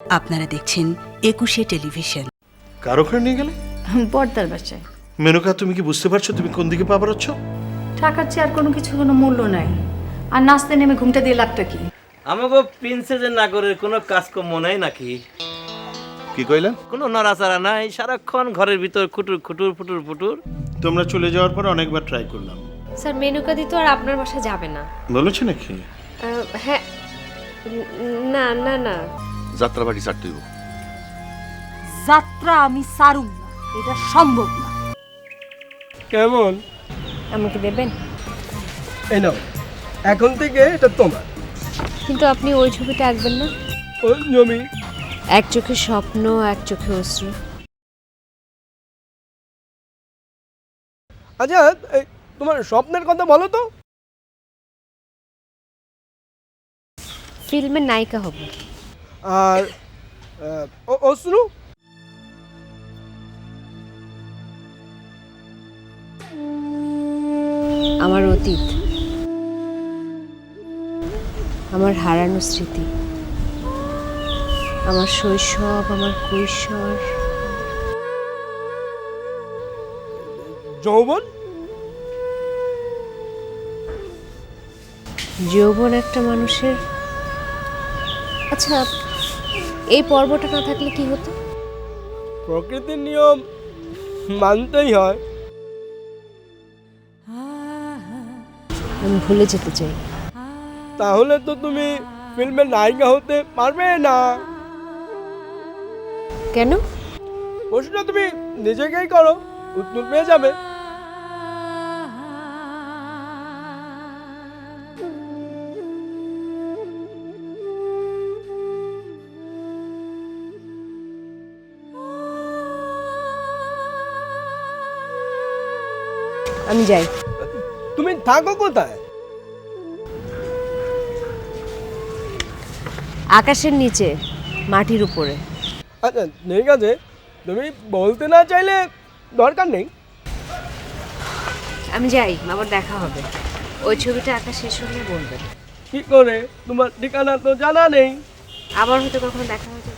আপনারা দেখছেন একুশে টেলিভিশন। কার ওখানে নিয়ে গেলে? পর্দার বাসায়। মেনুকা তুমি কি বুঝতে পারছ তুমি কোন দিকে পা বাড়াচ্ছ? টাকার চেয়ে আর কোনো কিছু কোনো মূল্য নাই। আর নাচতে নেমে ঘুমটা দিয়ে লাভটা কি? আমাকে প্রিন্সেসের নাগরের কোনো কাজকর্ম নাই নাকি? কি কইলেন? কোনো নড়াচড়া নাই সারাক্ষণ ঘরের ভিতর খুটুর খুটুর ফুটুর ফুটুর। তোমরা চলে যাওয়ার পর অনেকবার ট্রাই করলাম। স্যার মেনুকা দি তো আর আপনার বাসা যাবে না। বলেছে নাকি? হ্যাঁ না না না। না যাত্রাবাড়ি ছাড়তে হইব। যাত্রা আমি সারুম না এটা সম্ভব না। কেমন আমাকে দেবেন? এই নাও এখন থেকে এটা তোমার। কিন্তু আপনি ওই ছবিটা আঁকবেন না? ওই জমি। এক চোখে স্বপ্ন এক চোখে অশ্রু। আচ্ছা এই তোমার স্বপ্নের কথা বলো তো। ফিল্মের নায়িকা হব। আর অশ্রু? আমার অতীত আমার হারানো স্মৃতি আমার শৈশব আমার কৈশোর। যৌবন? যৌবন একটা মানুষের আচ্ছা এই পর্বটা না থাকলে কি হতো? প্রকৃতির নিয়ম মানতেই হয়। আমি ভুলে যেতে চাই। তাহলে তো তুমি ফিল্মের নায়িকা হতে পারবে না। কেন? প্রশ্নটা তুমি নিজেকেই করো উত্তর পেয়ে যাবে। আমি যাই। তুমি থাকো কোথায়? আকাশের নিচে মাটির উপরে। আচ্ছা ঠিক আছে। তুমি বলতে না চাইলে দরকার নেই। আমি যাই আবার দেখা হবে। ওই ছবিটা আঁকা শেষ হলে বলবেন কি করে? তোমার ঠিকানা তো জানা নেই। আবার হয়তো কখনো দেখা হয়ে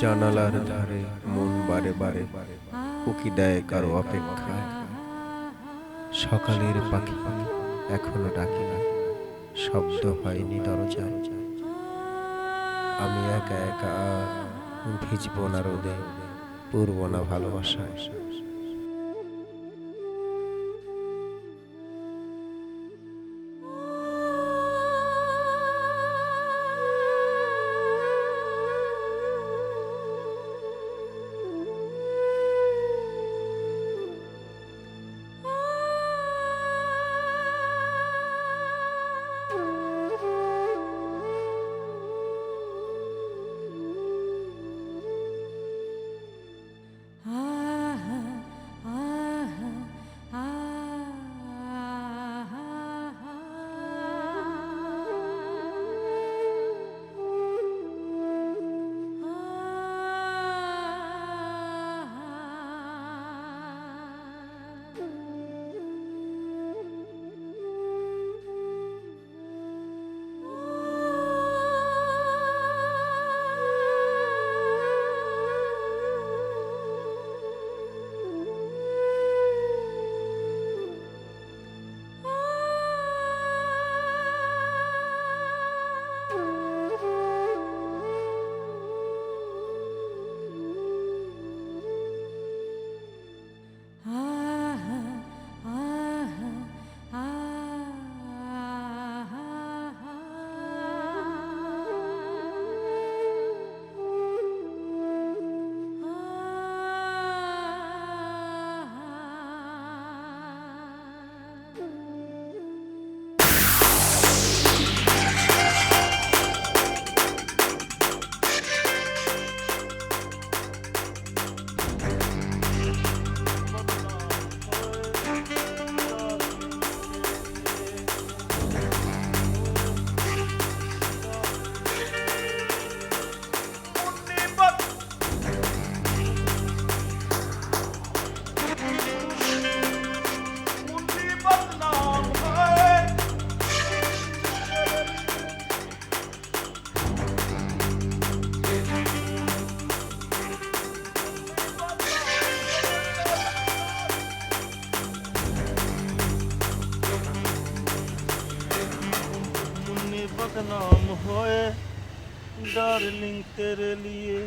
জানালার ধারে মন বারে বারে উকি দেয় কারও অপেক্ষায়। সকালের পাখি এখনও ডাকে না, শব্দ হয়নি দরজায়। আমি একা একা ভিজবো না রোদে, পূর্ব না ভালোবাসায়। डार्लिंग तेरे लिए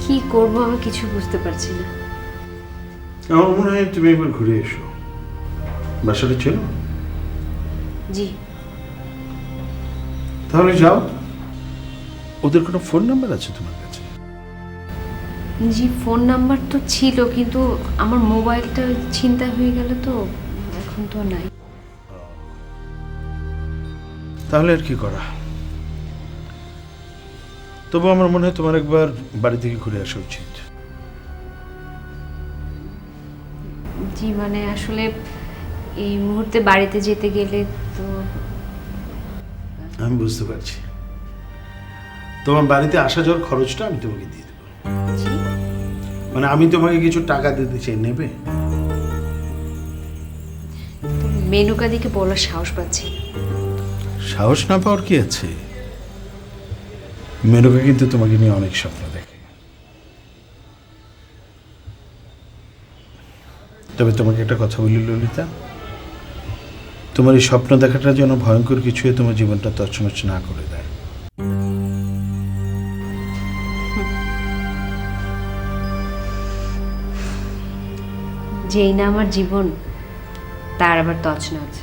কি করব আমি কিছু বুঝতে পারছি না আমার মনে হয় তুমি একবার ঘুরে এসো বাসাটা ছিল জি তাহলে যাও ওদের কোনো ফোন নাম্বার আছে তোমার কাছে জি ফোন নাম্বার তো ছিল কিন্তু আমার মোবাইলটা ছিনতাই হয়ে গেল তো এখন তো নাই। তাহলে আর কি করা? তবু আমার মনে হয় তোমার একবার বাড়ি থেকে ঘুরে আসা উচিত। জি মানে আসলে এই মুহূর্তে বাড়িতে যেতে গেলে তো আমি বুঝতে পারছি। তোমার বাড়িতে আসা যাওয়ার খরচটা আমি তোমাকে দিয়ে দেবো। মানে আমি তোমাকে কিছু টাকা দিতে চাই নেবে? মেনুকা দিকে বলার সাহস পাচ্ছি সাহস না পাওয়ার কি আছে? মেনকা কিন্তু তোমাকে নিয়ে অনেক স্বপ্ন দেখে। তবে তোমাকে একটা কথা বলি ললিতা। তোমার এই স্বপ্ন দেখাটা যেন ভয়ঙ্কর কিছু তোমার জীবনটা তছনছ না করে যেই না আমার জীবন তার আবার তছনছ।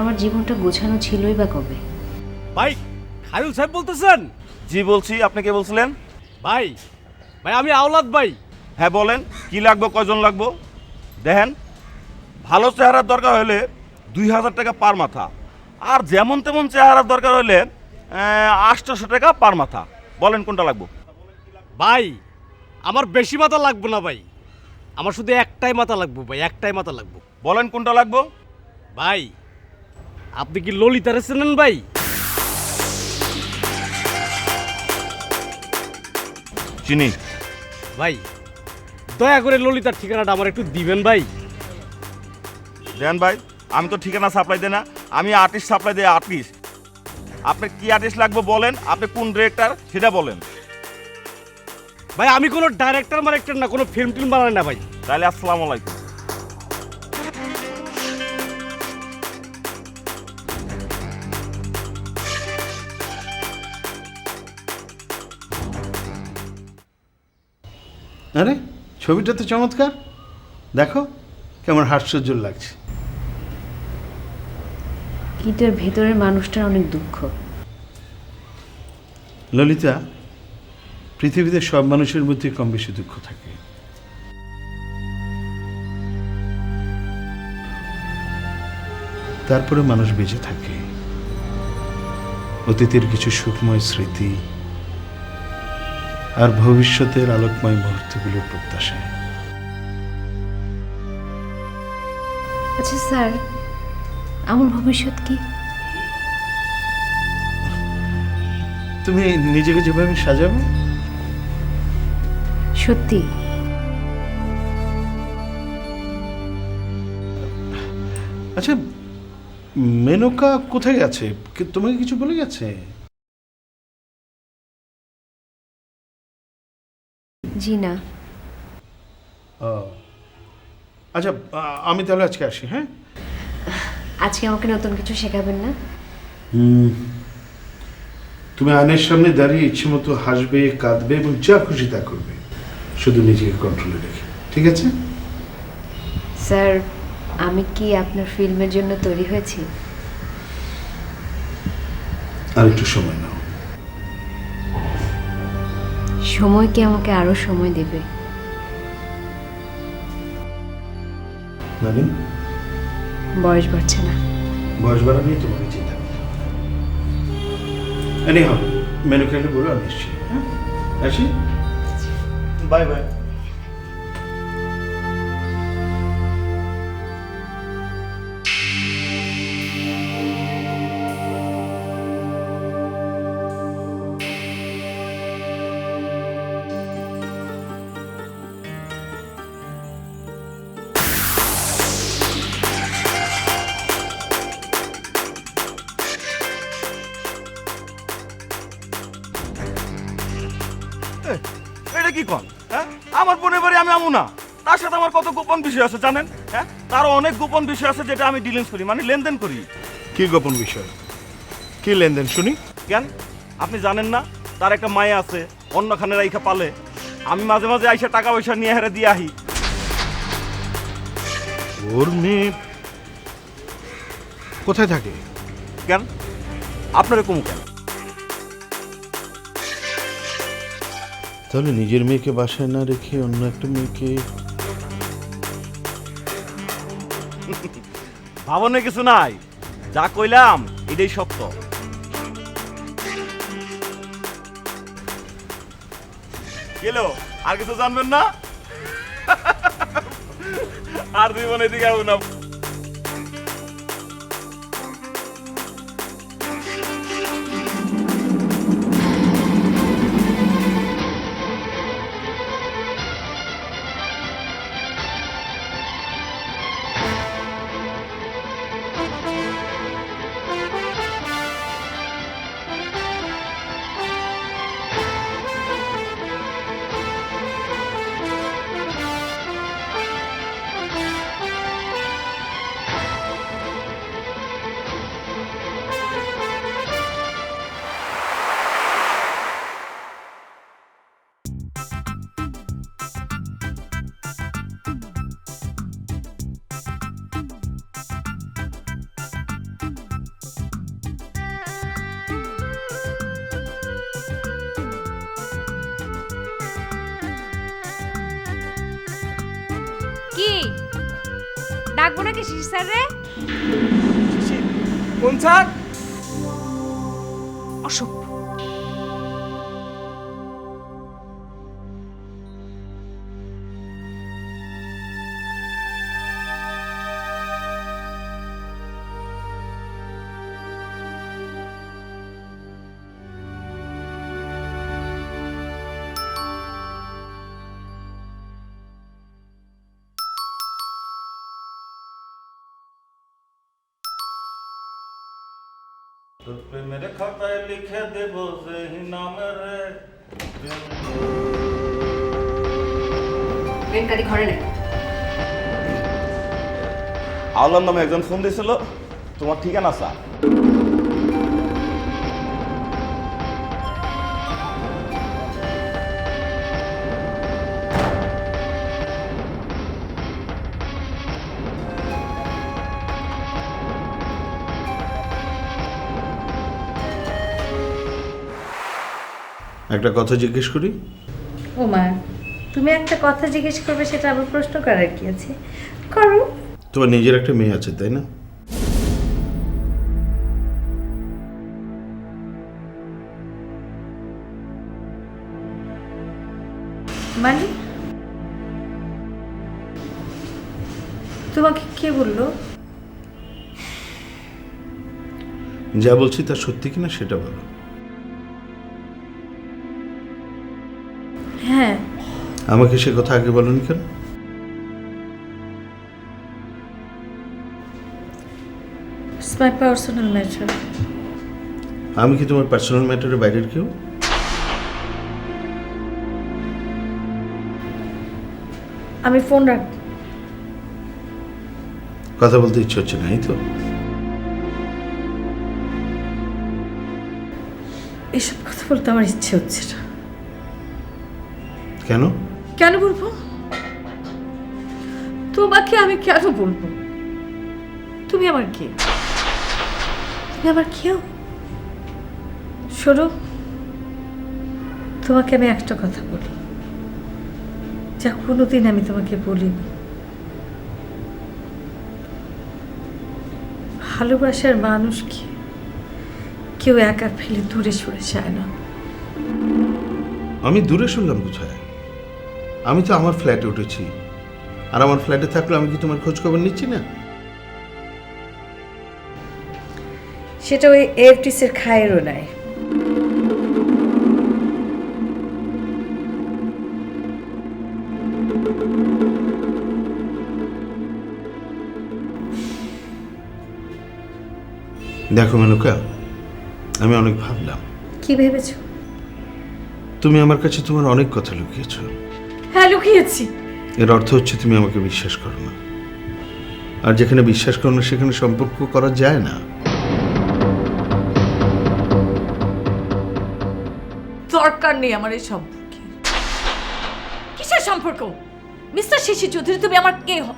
আমার জীবনটা গোছানো ছিলই বা কবে? ভাই খায়ুল সাহেব বলতেছেন? জি বলছি। আপনি কে বলছিলেন? ভাই ভাই আমি আওলাদ ভাই। হ্যাঁ বলেন। কি লাগবে কয়জন লাগবো? দেখেন ভালো চেহারার দরকার হলে দুই হাজার টাকা পার মাথা। আর যেমন তেমন চেহারার দরকার হলে আটশোশো টাকা পার মাথা। বলেন কোনটা লাগবো? ভাই আমার বেশি মাথা লাগবে না ভাই। আমার শুধু একটাই মাথা লাগবো ভাই একটাই মাথা লাগবো। বলেন কোনটা লাগবো? ভাই আপনি কি ললিতারে চেনেন ভাই? চিনি। ভাই দয়া করে ললিতার ঠিকানাটা আমার একটু দিবেন ভাই। দেন ভাই আমি তো ঠিকানা সাপ্লাই দেই না আমি আর্টিস্ট সাপ্লাই দেই আর্টিস্ট আপনার কি আর্টিস্ট লাগবে বলেন আপনি কোন ডিরেক্টর সেটা বলেন। ভাই আমি কোনো ডাইরেক্টর মারেক্টর না কোনো ফিল্ম টিল্ম বানাই না ভাই। তাহলে আসসালামু আলাইকুম। আরে ছবিটা তো চমৎকার। দেখো কেমন হাস্যজ্জ্বল লাগছে। কিন্তু এর ভেতরের মানুষটার অনেক দুঃখ। ললিতা পৃথিবীতে সব মানুষের মধ্যে কম বেশি দুঃখ থাকে। তারপরে মানুষ বেঁচে থাকে। অতীতের কিছু সুখময় স্মৃতি আর ভবিষ্যতের আলোকময় মুহূর্তগুলোর প্রত্যাশায়। আচ্ছা স্যার আমার ভবিষ্যৎ কি? তুমি নিজেকে যেভাবে সাজাবে সত্যি। আচ্ছা মেনকা কোথায় গেছে? কি- তোমাকে কিছু বলে গেছে? জি না ও। আচ্ছা আ- আমি তাহলে আজকে আসি হ্যাঁ? আজকে আমাকে নতুন কিছু শেখাবেন না। তুমি আয়নের সামনে দাঁড়িয়ে ইচ্ছে মতো হাসবে কাঁদবে এবং যা খুশি তা করবে। শুধু নিজেকে কন্ট্রোলে রেখে। ঠিক আছে? স্যার আমি কি আপনার ফিল্মের জন্য তৈরি হয়েছি? আর একটু সময় নাও। সময় কি আমাকে আরও সময় দেবে? নানি? বয়স বাড়ছে না। বয়স বাড়া নিয়ে তোমাকে চিন্তা করতে এনি হও মেনু খেলে বলো আমি এসছি। হ্যাঁ? আসি? Bye, bye. এটা কি কন আমার বোনের বাড়ি আমি আমু না। তার সাথে আমার কত গোপন বিষয় আছে জানেন? হ্যাঁ? তারও অনেক গোপন বিষয় আছে যেটা আমি ডিলিংস করি মানে লেনদেন করি। কি গোপন বিষয়? কি লেনদেন শুনি? কেন? আপনি জানেন না তার একটা মায়ে আছে অন্যখানে রাইখা পালে। আমি মাঝে মাঝে আইসা টাকা পয়সা নিয়ে হেরে দিয়ে আহি। ওর মেয়ে কোথায় থাকে? কেন? আপনার কমু কেন? তাহলে নিজের মেয়েকে বাসায় না রেখে অন্য একটা মেয়েকে? ভাবনে কিছু নাই। যা কইলাম, এটাই সত্য। গেল, আর কিছু জানবেন না? আর জীবনে দিকে না কি? ডাকবো নাকি শিশির স্যার রে কোন স্যার? তোর প্রেমের খাতায় লিখে দেব যে নামের বেনকারি ঘরে নেই আওলার নামে একজন ফোন দিয়েছিল তোমার ঠিকানা স্যার? একটা কথা জিজ্ঞেস করি? ও মা তুমি একটা কথা জিজ্ঞেস করবে সেটা আবার প্রশ্ন করার কি আছে? করো। তোমার নিজের একটা মেয়ে আছে তাই না? মানে? তোমাকে কে বলল? যা বলছি তা সত্যি কিনা সেটা বলো। হ্যাঁ। আমাকে সে কথা আগে বলনি কেন? ইটস মাই পার্সোনাল ম্যাটার আমি কি তোমার পার্সোনাল ম্যাটারের বাইরের কেউ? আমি ফোন রাখ কথা বলতে ইচ্ছে হচ্ছে না এই তো। এসব কথা বলতে আমার ইচ্ছে হচ্ছে না। কেন? কেন বলব? তোমাকে আমি কেন বলব? তুমি আমার কে? তুমি আমার কেউ? শোনো তোমাকে আমি একটা কথা বলি। যা কোনোদিন আমি তোমাকে বলিনি। ভালোবাসার মানুষকে কেউ একা ফেলে দূরে সরে যায় না। আমি দূরে শুনলাম কোথায়? আমি তো আমার ফ্ল্যাটে উঠেছি। আর আমার ফ্ল্যাটে থাকলে আমি কি তোমার খোঁজ খবর নিচ্ছি না? সেটা ওই এফটিসের খায়েরও নাই দেখো মেনুকা আমি অনেক ভাবলাম। কি ভেবেছো? তুমি আমার কাছে তোমার অনেক কথা লুকিয়েছ। হ্যাঁ লুকিয়েছি। এর অর্থ হচ্ছে তুমি আমাকে বিশ্বাস করো না। আর যেখানে বিশ্বাস করো না সেখানে সম্পর্ক করা যায় না। দরকার নেই আমার এই সম্পর্কে। কিসের সম্পর্ক? মিস্টার শিশি চৌধুরী তুমি আমার কে হও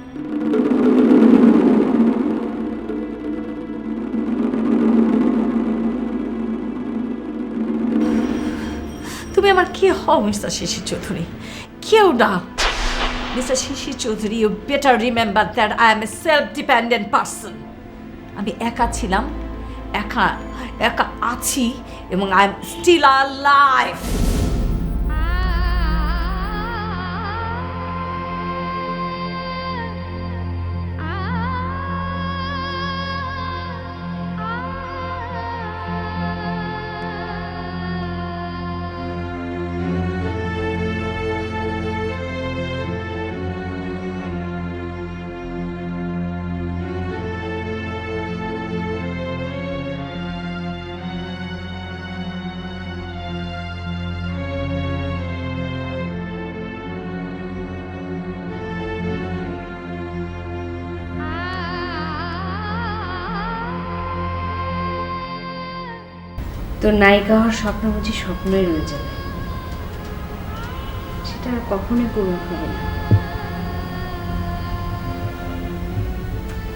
তুমি আমার কে হও মিস্টার শিশি চৌধুরী? কেউ না। Mister Shishi Chowdhury you better remember that I am a self dependent person আমি একা ছিলাম, একা একা আছি, এবং আই এম স্টিল আর লাইফ তোর নায়িকা হওয়ার স্বপ্ন বুঝি স্বপ্নই রয়ে যাবে। সেটা আর কখনোই পূরণ হবে না।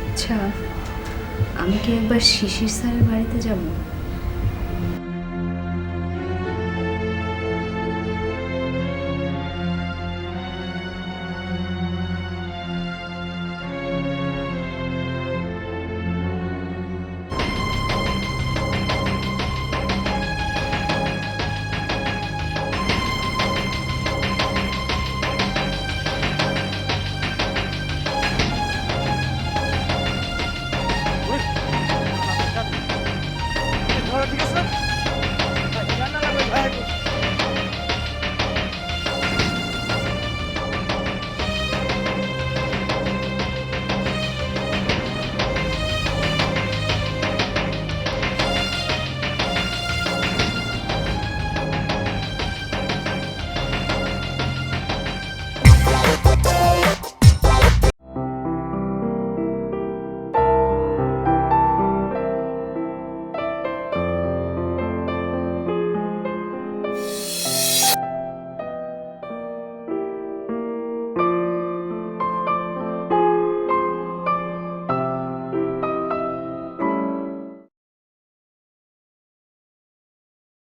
আচ্ছা আমি কি একবার শিশির স্যারের বাড়িতে যাব?